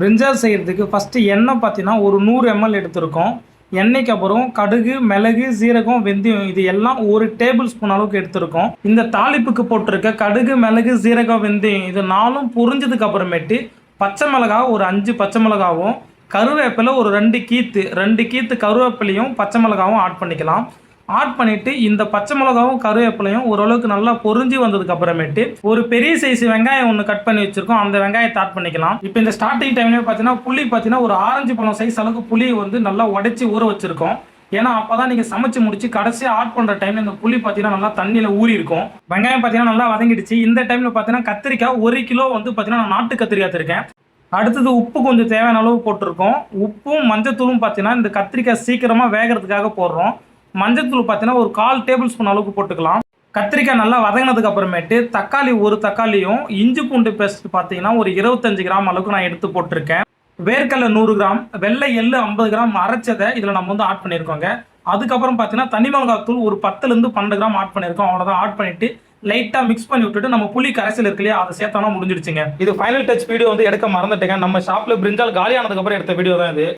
பிரிஞ்சால் செய்கிறதுக்கு ஃபஸ்ட்டு எண்ணெய் பார்த்தீங்கன்னா ஒரு நூறு எம்எல் எடுத்திருக்கோம். எண்ணெய்க்கு அப்புறம் கடுகு மிளகு சீரகம் வெந்தயம் இது எல்லாம் ஒரு டேபிள் ஸ்பூன் அளவுக்கு எடுத்திருக்கோம். இந்த தாளிப்புக்கு போட்டிருக்க கடுகு மிளகு சீரகம் வெந்தயம் இது நாலும் புரிஞ்சதுக்கு அப்புறமேட்டு பச்சை மிளகா ஒரு அஞ்சு பச்சை மிளகாவும் கருவேப்பிலை ஒரு ரெண்டு கீத்து ரெண்டு கீத்து கருவேப்பிலையும் பச்சை மிளகாவும் ஆட் பண்ணிக்கலாம். ஆட் பண்ணிட்டு இந்த பச்சை மிளகாவும் கருவேப்பிலையும் ஓரளவுக்கு நல்லா பொரிஞ்சு வந்ததுக்கு அப்புறமேட்டு ஒரு பெரிய சைஸ் வெங்காயம் ஒன்று கட் பண்ணி வச்சிருக்கோம். அந்த வெங்காயத்தை ஆட் பண்ணிக்கலாம். இப்போ இந்த ஸ்டார்டிங் டைம்லேயே பார்த்தீங்கன்னா புளி பார்த்தீங்கன்னா ஒரு ஆரஞ்சு பழம் சைஸ் அளவுக்கு புளி வந்து நல்லா உடைச்சி ஊற வச்சிருக்கோம். ஏன்னா அப்போதான் நீங்கள் சமைச்சு முடிச்சு கடைசியாக ஆட் பண்ணுற டைம்ல இந்த புளி பார்த்தீங்கன்னா நல்லா தண்ணியில் ஊறி இருக்கும். வெங்காயம் பார்த்தீங்கன்னா நல்லா வதங்கிடுச்சு. இந்த டைம்ல பார்த்தீங்கன்னா கத்திரிக்காய் ஒரு கிலோ வந்து பார்த்தீங்கன்னா நான் நாட்டு கத்திரிக்காய் வச்சிருக்கேன். அடுத்தது உப்பு கொஞ்சம் தேவையான அளவு போட்டிருக்கோம். உப்பும் மஞ்சத்தூளும் பார்த்தீங்கன்னா இந்த கத்திரிக்காய் சீக்கிரமாக வேகிறதுக்காக போடுறோம். மஞ்சத்தூள் பார்த்தீங்கன்னா ஒரு கால் டேபிள் ஸ்பூன் அளவுக்கு போட்டுக்கலாம். கத்திரிக்காய் நல்லா வதங்கினதுக்கு அப்புறமேட்டு தக்காளி ஒரு தக்காளியும் இஞ்சி பூண்டு பேஸ்ட் பார்த்தீங்கன்னா ஒரு இருபத்தஞ்சு கிராம் அளவுக்கு நான் எடுத்து போட்டிருக்கேன். வேர்க்கடலை நூறு கிராம் வெள்ளை எள்ளு ஐம்பது கிராம் அரைச்சதை இதில் நம்ம வந்து ஆட் பண்ணியிருக்கோங்க. அதுக்கப்புறம் பார்த்தீங்கன்னா தனி மிளகாய் தூள் ஒரு பத்துலேருந்து பன்னெண்டு கிராம் ஆட் பண்ணியிருக்கோம். அவ்வளோதான் ஆட் பண்ணிவிட்டு லைட்டாக மிக்ஸ் பண்ணி விட்டுட்டு நம்ம புளி கரைசல் இருக்கு இல்லையா அதை சேர்த்தோம்னா முடிஞ்சிடுச்சுங்க. இது ஃபைனல் டச் வீடியோ வந்து எடுக்க மறந்துட்டேங்க. நம்ம ஷாப்பில் பிரிஞ்சால் காலியானதுக்கப்புறம் எடுத்த வீடியோ தான் இது.